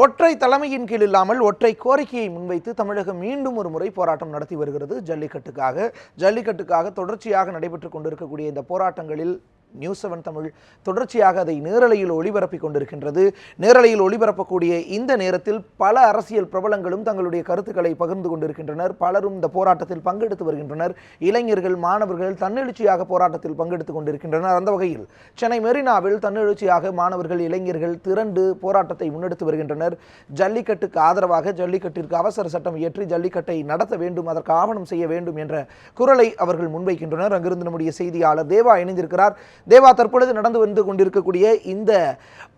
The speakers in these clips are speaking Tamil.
ஒற்றை தலைமையின் கீழ் இல்லாமல் ஒற்றை கோரிக்கையை முன்வைத்து தமிழகம் மீண்டும் ஒரு முறை போராட்டம் நடத்தி வருகிறது. ஜல்லிக்கட்டுக்காக ஜல்லிக்கட்டுக்காக தொடர்ச்சியாக நடைபெற்றுக் கொண்டிருக்கக்கூடிய இந்த போராட்டங்களில் நியூஸ் செவன் தமிழ் தொடர்ச்சியாக அதை நேரலையில் ஒளிபரப்பிக் கொண்டிருக்கின்றது. நேரலையில் ஒளிபரப்பக்கூடிய இந்த நேரத்தில் பல அரசியல் பிரபலங்களும் தங்களுடைய கருத்துக்களை பகிர்ந்து கொண்டிருக்கின்றனர். பலரும் இந்த போராட்டத்தில் பங்கெடுத்து வருகின்றனர். இளைஞர்கள் மாணவர்கள் தன்னெழுச்சியாக போராட்டத்தில் பங்கெடுத்துக் கொண்டிருக்கின்றனர். அந்த வகையில் சென்னை மெரினாவில் தன்னெழுச்சியாக மாணவர்கள் இளைஞர்கள் திரண்டு போராட்டத்தை முன்னெடுத்து வருகின்றனர். ஜல்லிக்கட்டுக்கு ஆதரவாக ஜல்லிக்கட்டிற்கு அவசர சட்டம் இயற்றி ஜல்லிக்கட்டை நடத்த வேண்டும் அதற்கு ஆவணம் செய்ய வேண்டும் என்ற குரலை அவர்கள் முன்வைக்கின்றனர். அங்கிருந்து நம்முடைய செய்தியாளர் தேவா இணைந்திருக்கிறார். தேவா தற்பொழுது நடந்து வந்து கொண்டிருக்கக்கூடிய இந்த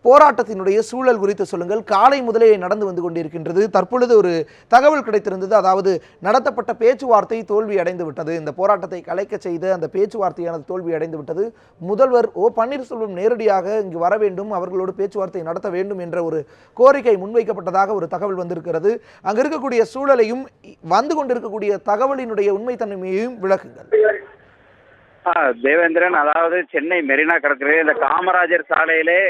போராட்டத்தினுடைய சூழல் குறித்து சொல்லுங்கள். காலை முதலே நடந்து வந்து கொண்டிருக்கின்றது. தற்பொழுது ஒரு தகவல் கிடைத்திருந்தது. அதாவது நடத்தப்பட்ட பேச்சுவார்த்தை தோல்வி அடைந்து விட்டது. இந்த போராட்டத்தை கலைக்க செய்த அந்த பேச்சுவார்த்தையானது தோல்வி அடைந்து விட்டது. முதல்வர் ஓ பன்னீர்செல்வம் நேரடியாக இங்கு வர வேண்டும். அவர்களோடு பேச்சுவார்த்தை நடத்த வேண்டும் என்ற ஒரு கோரிக்கை முன்வைக்கப்பட்டதாக ஒரு தகவல் வந்திருக்கிறது. அங்கு இருக்கக்கூடிய சூழலையும் வந்து கொண்டிருக்கக்கூடிய தகவலினுடைய உண்மைத்தன்மையையும் விளக்குங்கள். தேவேந்திரன் அதாவது சென்னை மெரினா கடற்கரை இந்த காமராஜர் சாலையிலே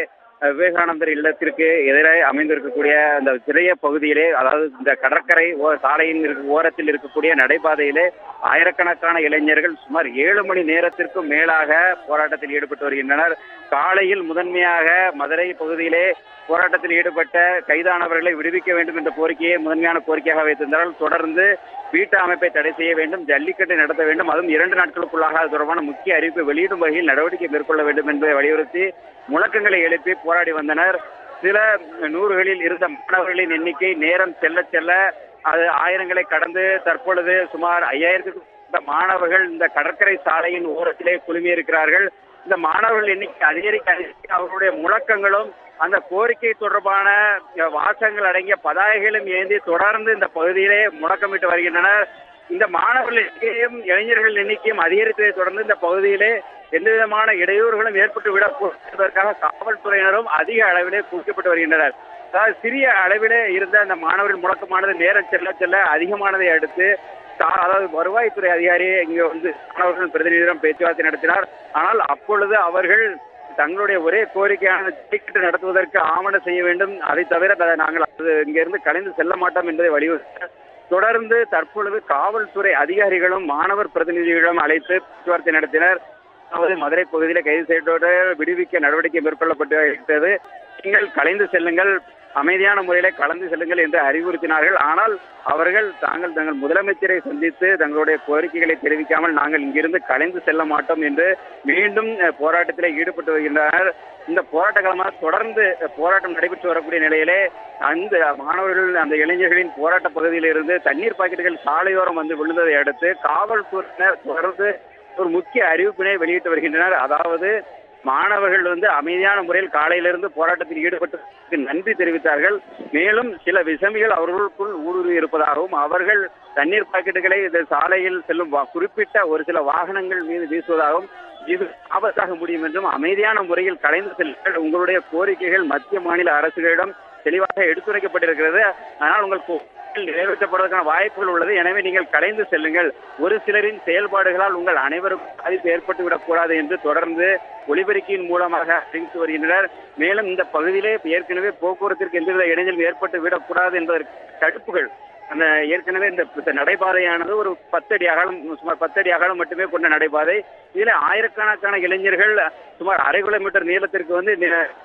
விவேகானந்தர் இல்லத்திற்கு எதிரே அமைந்திருக்கக்கூடிய அந்த சிறிய பகுதியிலே அதாவது இந்த கடற்கரை ஓ- சாலையின் ஓரத்தில் இருக்கக்கூடிய நடைபாதையிலே ஆயிரக்கணக்கான இளைஞர்கள் சுமார் ஏழு மணி நேரத்திற்கும் மேலாக போராட்டத்தில் ஈடுபட்டு வருகின்றனர். காலையில் முதன்மையாக மதுரை பகுதியிலே போராட்டத்தில் ஈடுபட்ட கைதானவர்களை விடுவிக்க வேண்டும் என்ற கோரிக்கையை முதன்மையான கோரிக்கையாக வைத்திருந்தால் தொடர்ந்து வீட்டு அமைப்பை தடை செய்ய வேண்டும் ஜல்லிக்கட்டை நடத்த வேண்டும் அதுவும் இரண்டு நாட்களுக்குள்ளாக அது தொடர்பான முக்கிய அறிவிப்பை வெளியிடும் வகையில் நடவடிக்கை மேற்கொள்ள வேண்டும் என்பதை வலியுறுத்தி முழக்கங்களை எழுப்பி போராடி வந்தனர். சில நூறுகளில் இருந்த மாணவர்களின் எண்ணிக்கை நேரம் செல்ல செல்ல அது ஆயிரங்களை கடந்து தற்பொழுது சுமார் ஐயாயிரத்துக்கு மாணவர்கள் இந்த கடற்கரை சாலையின் ஓரத்திலே குழுமி இருக்கிறார்கள் இந்த மாணவர்கள் எண்ணிக்கை அதிகரிக்க அதிகரிக்க அவர்களுடைய முழக்கங்களும் அந்த கோரிக்கை தொடர்பான வாசகங்கள் அடங்கிய பதாகைகளும் ஏந்தி தொடர்ந்து இந்த பகுதியிலே முழக்கமிட்டு வருகின்றனர். இந்த மாணவர்கள் எண்ணிக்கையும் இளைஞர்கள் எண்ணிக்கையும் அதிகரித்ததை தொடர்ந்து இந்த பகுதியிலே எந்த விதமான இடையூறுகளும் ஏற்பட்டு விடக்கூடாது காவல்துறையினரும் அதிக அளவிலே குவிக்கப்பட்டு வருகின்றனர். அதாவது சிறிய அளவிலே இருந்த அந்த மாணவர்கள் முழக்கமானது நேரம் செல்ல செல்ல அதிகமானதை அடுத்து அதாவது வருவாய்த்துறை அதிகாரி இங்கே வந்து மாணவர்கள் பிரதிநிதியிடம் பேச்சுவார்த்தை நடத்தினார். ஆனால் அப்பொழுது அவர்கள் தங்களுடைய ஒரே கோரிக்கையான டிக்கெட் நடத்துவதற்கு ஆவணம் செய்ய வேண்டும். அதை தவிர நாங்கள் அது இங்கிருந்து கலைந்து செல்ல மாட்டோம் என்பதை வலியுறுத்த தொடர்ந்து தற்பொழுது காவல்துறை அதிகாரிகளும் மாணவர் பிரதிநிதிகளும் அழைத்து பேச்சுவார்த்தை நடத்தினர். அதாவது மதுரை பகுதியில் கைது செய்தோடு விடுவிக்க நடவடிக்கை மேற்கொள்ளப்பட்டு இருக்கிறது. நீங்கள் கலைந்து செல்லுங்கள். அமைதியான முறையில கலந்து செல்லுங்கள் என்று அறிவுறுத்தினார்கள். ஆனால் அவர்கள் தாங்கள் தங்கள் முதலமைச்சரை சந்தித்து தங்களுடைய கோரிக்கைகளை தெரிவிக்காமல் நாங்கள் இங்கிருந்து கலைந்து செல்ல மாட்டோம் என்று மீண்டும் போராட்டத்தில் ஈடுபட்டு வருகின்றனர். இந்த போராட்ட காலமாக தொடர்ந்து போராட்டம் நடைபெற்று வரக்கூடிய நிலையிலே அந்த மாணவர்கள் அந்த இளைஞர்களின் போராட்ட பகுதியில் இருந்து தண்ணீர் பாக்கெட்டுகள் சாலையோரம் வந்து விழுந்ததை அடுத்து காவல்துறையினர் தொடர்ந்து ஒரு முக்கிய அறிவிப்பினை வெளியிட்டு வருகின்றனர். அதாவது மாணவர்கள் வந்து அமைதியான முறையில் காலையிலிருந்து போராட்டத்தில் ஈடுபட்டு நன்றி தெரிவித்தார்கள். மேலும் சில விசமிகள் அவர்களுக்குள் ஊடுருவி இருப்பதாகவும் அவர்கள் தண்ணீர் பாக்கெட்டுகளை இந்த சாலையில் செல்லும் குறிப்பிட்ட ஒரு சில வாகனங்கள் மீது வீசுவதாகவும் இது ஆபத்தாக முடியும் என்றும் அமைதியான முறையில் கலைந்து செல்லுங்கள். உங்களுடைய கோரிக்கைகள் மத்திய மாநில அரசுகளிடம் தெளிவாக எடுத்துரைக்கப்பட்டிருக்கிறது. ஆனால் உங்கள் நிறைவேற்றப்படுவதற்கான வாய்ப்புகள் உள்ளது. எனவே நீங்கள் கலைந்து செல்லுங்கள். ஒரு சிலரின் செயல்பாடுகளால் உங்கள் அனைவருக்கும் பாதிப்பு ஏற்பட்டு விடக்கூடாது என்று தொடர்ந்து ஒளிபெருக்கியின் மூலமாக அறிவித்து வருகின்றனர். மேலும் இந்த பகுதியிலே ஏற்கனவே போக்குவரத்திற்கு எந்தவித இடைஞ்சலும் ஏற்பட்டு விடக்கூடாது என்பதற்கு தடுப்புகள் அந்த ஏற்கனவே இந்த நடைபாதையானது ஒரு பத்தடி அகலம் சுமார் பத்தடி அகலம் மட்டுமே கொண்ட நடைபாதை. இதில் ஆயிரக்கணக்கான இளைஞர்கள் சுமார் அரை கிலோமீட்டர் நீளத்திற்கு வந்து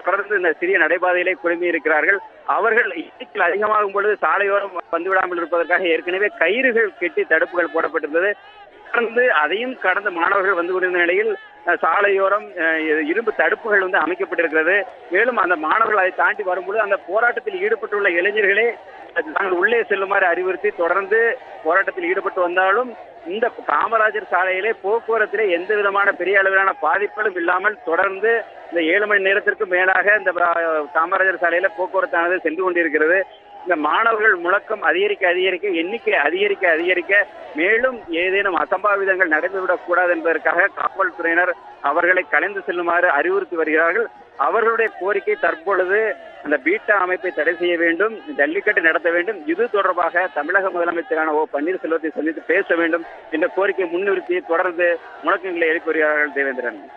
தொடர்ந்து இந்த சிறிய நடைபாதையிலே குழுமி இருக்கிறார்கள். அவர்கள் எண்ணிக்கையில் அதிகமாகும் பொழுது சாலையோரம் வந்துவிடாமல் இருப்பதற்காக ஏற்கனவே கயிறுகள் கெட்டி தடுப்புகள் போடப்பட்டிருந்தது. தொடர்ந்து அதையும் கடந்த மாணவர்கள் வந்து கொண்டிருந்த நிலையில் சாலையோரம் அஹ், இரும்பு தடுப்புகள் வந்து அமைக்கப்பட்டிருக்கிறது. மேலும் அந்த மாணவர்கள் அதை தாண்டி வரும்போது அந்த போராட்டத்தில் ஈடுபட்டுள்ள இளைஞர்களே நாங்கள் உள்ளே செல்லுமாறு அறிவுறுத்தி தொடர்ந்து போராட்டத்தில் ஈடுபட்டு வந்தாலும் இந்த காமராஜர் சாலையிலே போக்குவரத்திலே எந்த விதமான பெரிய அளவிலான பாதிப்புகளும் இல்லாமல் தொடர்ந்து இந்த ஏழு மணி நேரத்திற்கு மேலாக இந்த காமராஜர் சாலையில போக்குவரத்தானது சென்று கொண்டிருக்கிறது. இந்த மாணவர்கள் முழக்கம் அதிகரிக்க அதிகரிக்க எண்ணிக்கை அதிகரிக்க அதிகரிக்க மேலும் ஏதேனும் அசம்பாவிதங்கள் நடந்துவிடக் கூடாது என்பதற்காக காவல்துறையினர் அவர்களை கலைந்து செல்லுமாறு அறிவுறுத்தி வருகிறார்கள். அவர்களுடைய கோரிக்கை தற்பொழுது அந்த பீட்டா அமைப்பை தடை செய்ய வேண்டும் ஜல்லிக்கட்டு நடத்த வேண்டும். இது தொடர்பாக தமிழக முதலமைச்சரான ஓ பன்னீர்செல்வத்தை சந்தித்து பேச வேண்டும் என்ற கோரிக்கை முன்னிறுத்தி தொடர்ந்து முழக்கங்களை எழுப்பி வருகிறார்கள் தேவேந்திரன்.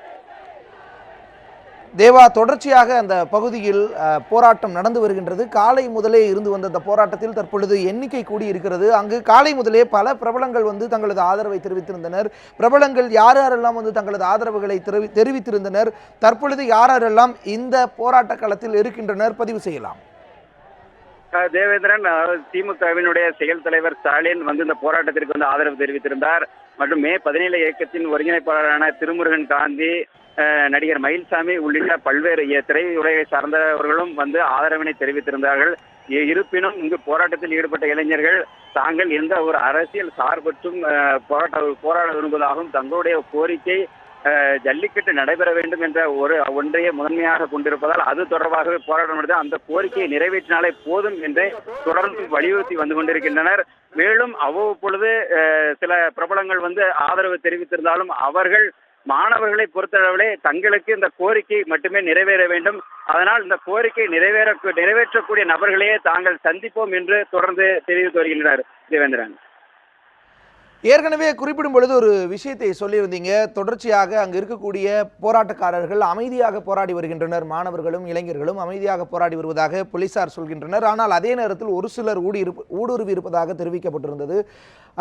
தேவா தொடர்ச்சியாக அந்த பகுதியில் அஹ், போராட்டம் நடந்து வருகின்றது. காலை முதலே இருந்து வந்த அந்த போராட்டத்தில் தற்பொழுது எண்ணிக்கை கூடி இருக்கிறது அங்கு காலை முதலே பல பிரபலங்கள் வந்து தங்களது ஆதரவை தெரிவித்திருந்தனர். பிரபலங்கள் யார் யாரெல்லாம் வந்து தங்களது ஆதரவுகளை தெரிவி தெரிவித்திருந்தனர்? தற்பொழுது யார் யாரெல்லாம் இந்த போராட்ட களத்தில் இருக்கின்றனர்? பதிவு செய்யலாம். தேவேந்திரன் திமுகவினுடைய செயல் தலைவர் ஸ்டாலின் வந்து இந்த போராட்டத்திற்கு வந்து ஆதரவு தெரிவித்திருந்தார். மற்றும் மே பதினேழு இயக்கத்தின் ஒருங்கிணைப்பாளரான திருமுருகன் காந்தி நடிகர் மயில்சாமி உள்ளிட்ட பல்வேறு திரையுலகை சார்ந்தவர்களும் வந்து ஆதரவினை தெரிவித்திருந்தார்கள். இருப்பினும் இங்கு போராட்டத்தில் ஈடுபட்ட இளைஞர்கள் தாங்கள் எந்த ஒரு அரசியல் சார்பற்றும் போராட்ட போராட விரும்புவதாகவும் தங்களுடைய கோரிக்கை ஜல்லிக்கட்டு நடைபெற வேண்டும் என்ற ஒரு ஒன்றையே முதன்மையாக கொண்டிருப்பதால் அது தொடர்பாகவே போராட்டம் நடத்த அந்த கோரிக்கையை நிறைவேற்றினாலே போதும் என்று தொடர்ந்து வலியுறுத்தி வந்து கொண்டிருக்கின்றனர். மேலும் அவ்வப்பொழுது சில பிரபலங்கள் வந்து ஆதரவு தெரிவித்திருந்தாலும் அவர்கள் மாணவர்களை பொறுத்தளவிலே தங்களுக்கு இந்த கோரிக்கை மட்டுமே நிறைவேற வேண்டும். அதனால் இந்த கோரிக்கை நிறைவேற நிறைவேற்றக்கூடிய நபர்களையே தாங்கள் சந்திப்போம் என்று தொடர்ந்து தெரிவித்து வருகின்றனர். தேவேந்திரன். ஏற்கனவே குறிப்பிடும் பொழுது ஒரு விஷயத்தை சொல்லியிருந்தீங்க. தொடர்ச்சியாக அங்கு இருக்கக்கூடிய போராட்டக்காரர்கள் அமைதியாக போராடி வருகின்றனர். மாணவர்களும் இளைஞர்களும் அமைதியாக போராடி வருவதாக போலீசார் சொல்கின்றனர். ஆனால் அதே நேரத்தில் ஒரு சிலர் ஊடி ஊடுருவி இருப்பதாக தெரிவிக்கப்பட்டிருந்தது.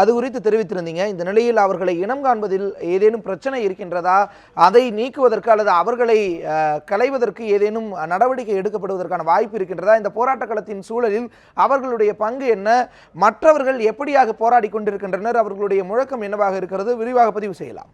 அது குறித்து தெரிவித்திருந்தீங்க. இந்த நிலையில் அவர்களை இனம் காண்பதில் ஏதேனும் பிரச்சனை இருக்கின்றதா? அதை நீக்குவதற்கு அல்லது அவர்களை களைவதற்கு ஏதேனும் நடவடிக்கை எடுக்கப்படுவதற்கான வாய்ப்பு இருக்கின்றதா? இந்த போராட்ட களத்தின் சூழலில் அவர்களுடைய பங்கு என்ன? மற்றவர்கள் எப்படியாக போராடி கொண்டிருக்கின்றனர்? அவர்களுடைய முழக்கம் என்னவாக இருக்கிறது? விரிவாக பதிவு செய்யலாம்.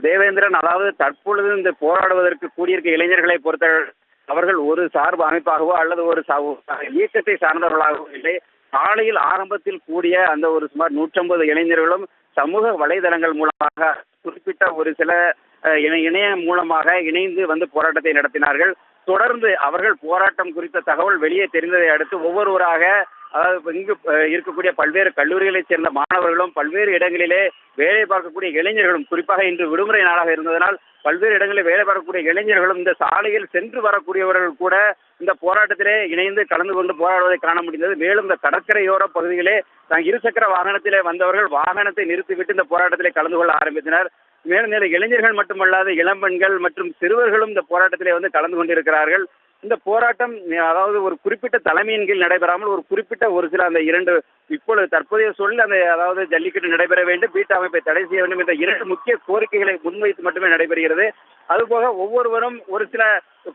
தேவேந்திரன் அதாவது தற்பொழுது இந்த போராடுவதற்கு கூடியிருக்க இளைஞர்களை பொறுத்த அவர்கள் ஒரு சார்பு அமைப்பாகவோ அல்லது ஒரு சா- இயக்கத்தை சார்ந்தவர்களாகவோ இல்லை. காலையில் ஆரம்பத்தில் கூடிய அந்த ஒரு சுமார் நூற்றம்பது இளைஞர்களும் சமூக வலைதளங்கள் மூலமாக குறிப்பிட்ட ஒரு சில இணை- இணையம் மூலமாக இணைந்து வந்து போராட்டத்தை நடத்தினார்கள். தொடர்ந்து அவர்கள் போராட்டம் குறித்த தகவல் வெளியே தெரிந்ததை அடுத்து ஒவ்வொருவராக அதாவது இங்கு இருக்கக்கூடிய பல்வேறு கல்லூரிகளைச் சேர்ந்த மாணவர்களும் பல்வேறு இடங்களிலே வேலை பார்க்கக்கூடிய இளைஞர்களும் குறிப்பாக இன்று விடுமுறை நாளாக இருந்ததனால் பல்வேறு இடங்களில் வேலை பார்க்கக்கூடிய இளைஞர்களும் இந்த சாலையில் சென்று வரக்கூடியவர்கள் கூட இந்த போராட்டத்திலே இணைந்து கலந்து கொண்டு போராடுவதை காண முடிந்தது. மேலும் இந்த கடற்கரையோர பகுதிகளே தான் இருசக்கர வாகனத்திலே வந்தவர்கள் வாகனத்தை நிறுத்திவிட்டு இந்த போராட்டத்திலே கலந்து கொள்ள ஆரம்பித்தனர். மேலும் இளைஞர்கள் மட்டுமல்லாது இளம்பெண்கள் மற்றும் சிறுவர்களும் இந்த போராட்டத்திலே வந்து கலந்து கொண்டிருக்கிறார்கள். இந்த போராட்டம் அதாவது ஒரு குறிப்பிட்ட தலைமையின் கீழ் நடைபெறாமல் ஒரு குறிப்பிட்ட ஒரு சில அந்த இரண்டு இப்பொழுது தற்போதைய சொல்லி அந்த அதாவது ஜல்லிக்கட்டு நடைபெற வேண்டும் பீட்டா அமைப்பை தடை செய்ய வேண்டும் என்ற இரண்டு முக்கிய கோரிக்கைகளை முன்வைத்து மட்டுமே நடைபெறுகிறது. அதுபோக ஒவ்வொருவரும் ஒரு சில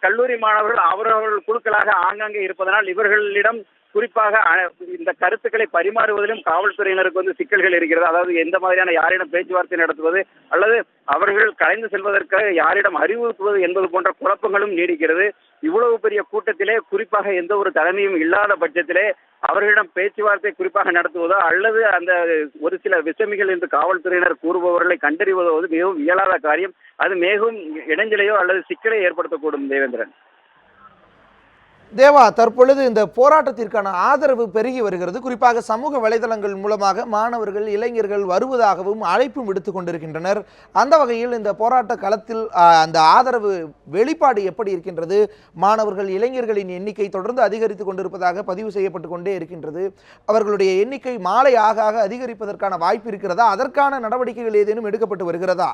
கல்லூரி மாணவர்கள் அவரவர்கள் குழுக்களாக ஆங்காங்கே இருப்பதனால் இவர்களிடம் குறிப்பாக இந்த கருத்துக்களை பரிமாறுவதிலும் காவல்துறையினருக்கு வந்து சிக்கல்கள் இருக்கிறது. அதாவது எந்த மாதிரியான யாரிடம் பேச்சுவார்த்தை நடத்துவது அல்லது அவர்கள் கலைந்து செல்வதற்காக யாரிடம் அறிவுறுத்துவது என்பது போன்ற குழப்பங்களும் நீடிக்கிறது. இவ்வளவு பெரிய கூட்டத்திலே குறிப்பாக எந்த ஒரு தலைமையும் இல்லாத பட்சத்திலே அவர்களிடம் பேச்சுவார்த்தை குறிப்பாக நடத்துவதோ அல்லது அந்த ஒரு சில விஷமிகள் என்று காவல்துறையினர் கூறுபவர்களை கண்டறிவதோ மிகவும் இயலாத காரியம். அது மிகவும் இடைஞ்சலையோ அல்லது சிக்கலை ஏற்படுத்தக்கூடும் தேவேந்திரன். தேவா தற்பொழுது இந்த போராட்டத்திற்கான ஆதரவு பெருகி வருகிறது. குறிப்பாக சமூக வலைதளங்கள் மூலமாக மாணவர்கள் இளைஞர்கள் வருவதாகவும் அழைப்பும் விடுத்து கொண்டிருக்கின்றனர். அந்த வகையில் இந்த போராட்ட களத்தில் அந்த ஆதரவு வெளிப்பாடு எப்படி இருக்கின்றது? மாணவர்கள் இளைஞர்களின் எண்ணிக்கை தொடர்ந்து அதிகரித்து கொண்டிருப்பதாக பதிவு செய்யப்பட்டு கொண்டே இருக்கின்றது. அவர்களுடைய எண்ணிக்கை மாலை ஆக ஆக அதிகரிப்பதற்கான வாய்ப்பு இருக்கிறதா? அதற்கான நடவடிக்கைகள் ஏதேனும் எடுக்கப்பட்டு வருகிறதா?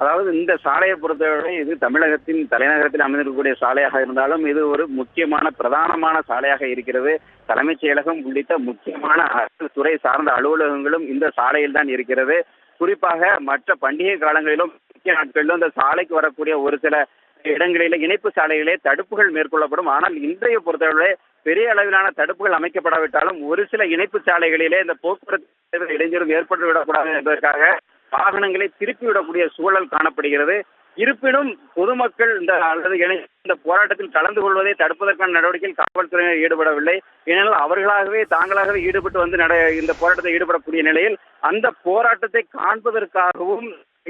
அதாவது இந்த சாலையை பொறுத்தவரை இது தமிழகத்தின் தலைநகரத்தில் அமைந்திருக்கக்கூடிய சாலையாக இருந்தாலும் இது ஒரு முக்கியமான பிரதானமான சாலையாக இருக்கிறது. தலைமைச் செயலகம் உள்ளிட்ட முக்கியமான அரசு துறை சார்ந்த அலுவலகங்களும் இந்த சாலையில் தான் இருக்கிறது. குறிப்பாக மற்ற பண்டிகை காலங்களிலும் முக்கிய நாட்களிலும் இந்த சாலைக்கு வரக்கூடிய ஒரு சில இடங்களிலே இணைப்பு சாலைகளே தடுப்புகள் மேற்கொள்ளப்படும். ஆனால் இன்றைய பொறுத்தவரை பெரிய அளவிலான தடுப்புகள் அமைக்கப்படாவிட்டாலும் ஒரு சில இணைப்பு சாலைகளிலே இந்த போக்குவரத்து இடைஞ்சலும் ஏற்பட்டு விடக்கூடாது என்பதற்காக வாகனங்களை திருப்பி விடக்கூடிய சூழல் காணப்படுகிறது. இருப்பினும் பொதுமக்கள் இந்த அல்லது இந்த போராட்டத்தில் கலந்து கொள்வதை தடுப்பதற்கான நடவடிக்கையில் காவல்துறையினர் ஈடுபடவில்லை. ஏனென்றால் அவர்களாகவே தாங்களாகவே ஈடுபட்டு வந்து நட இந்த போராட்டத்தில் ஈடுபடக்கூடிய நிலையில் அந்த போராட்டத்தை காண்பதற்காகவும்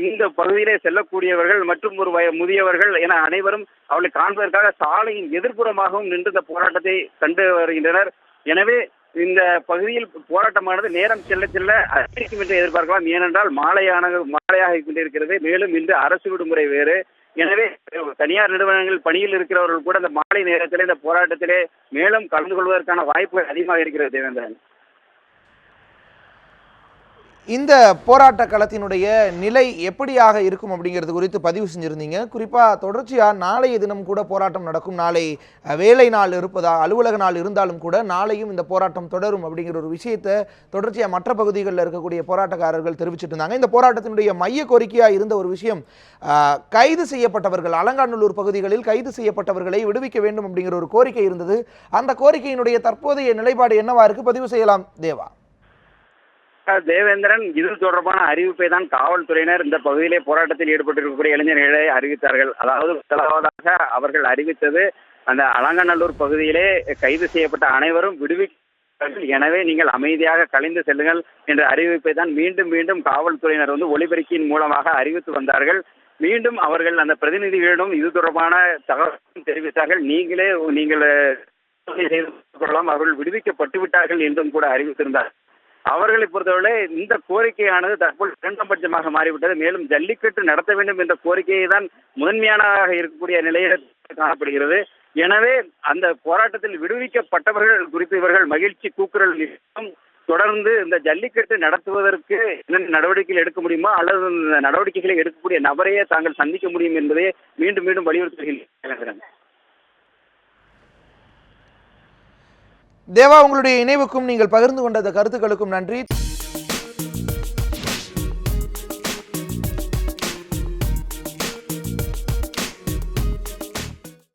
இந்த பகுதியிலே செல்லக்கூடியவர்கள் மற்றும் ஒரு வய முதியவர்கள் என அனைவரும் அவளை காண்பதற்காக சாலையின் எதிர்ப்புறமாகவும் நின்று இந்த போராட்டத்தை கண்டு வருகின்றனர். எனவே இந்த பகுதியில் போராட்டமானது நேரம் செல்ல செல்ல அதிகரிக்கும் என்று எதிர்பார்க்கலாம். ஏனென்றால் மாலையான மாலையாக கொண்டிருக்கிறது மேலும் இன்று அரசு விடுமுறை வேறு. எனவே தனியார் நிறுவனங்கள் பணியில் இருக்கிறவர்கள் கூட இந்த மாலை நேரத்திலே இந்த போராட்டத்திலே மேலும் கலந்து கொள்வதற்கான வாய்ப்புகள் அதிகமாக இருக்கிறது தேவேந்திரன். இந்த போராட்ட களத்தினுடைய நிலை எப்படியாக இருக்கும் அப்படிங்கிறது குறித்து பதிவு செஞ்சுருந்தீங்க. குறிப்பாக தொடர்ச்சியாக நாளைய தினம் கூட போராட்டம் நடக்கும். நாளை வேலை நாள் இருப்பதா அலுவலக நாள் இருந்தாலும் கூட நாளையும் இந்த போராட்டம் தொடரும் அப்படிங்கிற ஒரு விஷயத்தை தொடர்ச்சியாக மற்ற பகுதிகளில் இருக்கக்கூடிய போராட்டக்காரர்கள் தெரிவிச்சிட்டு இருந்தாங்க. இந்த போராட்டத்தினுடைய மைய கோரிக்கையாக இருந்த ஒரு விஷயம் கைது செய்யப்பட்டவர்கள் அலங்காநல்லூர் பகுதிகளில் கைது செய்யப்பட்டவர்களை விடுவிக்க வேண்டும் அப்படிங்கிற ஒரு கோரிக்கை இருந்தது. அந்த கோரிக்கையினுடைய தற்போதைய நிலைப்பாடு என்னவா இருக்கு? பதிவு செய்யலாம். தேவா. தேவேந்திரன் இது தொடர்பான அறிவிப்பை தான் காவல்துறையினர் இந்த பகுதியிலே போராட்டத்தில் ஈடுபட்டிருக்கக்கூடிய இளைஞர்களை அறிவித்தார்கள். அதாவது முதலாவதாக அவர்கள் அறிவித்தது அந்த அலங்கநல்லூர் பகுதியிலே கைது செய்யப்பட்ட அனைவரும் விடுவிக்கிறார்கள் எனவே நீங்கள் அமைதியாக கலைந்து செல்லுங்கள் என்ற அறிவிப்பை தான் மீண்டும் மீண்டும் காவல்துறையினர் வந்து ஒளிபெருக்கியின் மூலமாக அறிவித்து வந்தார்கள். மீண்டும் அவர்கள் அந்த பிரதிநிதிகளிடம் இது தொடர்பான தகவல் தெரிவித்தார்கள். நீங்களே நீங்கள் செய்து கொள்ளலாம். அவர்கள் விடுவிக்கப்பட்டு விட்டார்கள் என்றும் கூட அறிவித்திருந்தார் அவர்களை பொறுத்தவரை இந்த கோரிக்கையானது தற்போது இரண்டாம் பட்சமாக மாறிவிட்டது. மேலும் ஜல்லிக்கட்டு நடத்த வேண்டும் என்ற கோரிக்கையை தான் முதன்மையானதாக இருக்கக்கூடிய நிலையில் காணப்படுகிறது. எனவே அந்த போராட்டத்தில் விடுவிக்கப்பட்டவர்கள் குறித்து இவர்கள் மகிழ்ச்சி கூக்குரல் தொடர்ந்து இந்த ஜல்லிக்கட்டு நடத்துவதற்கு என்னென்ன நடவடிக்கைகள் எடுக்க முடியுமா? அல்லது இந்த நடவடிக்கைகளை எடுக்கக்கூடிய நபரையே தாங்கள் சந்திக்க முடியும் என்பதை மீண்டும் மீண்டும் வலியுறுத்துகின்றனர் தேவா உங்களுடைய இணைவுக்கும் நீங்கள் பகிர்ந்து கொண்ட கருத்துக்களுக்கும் நன்றி.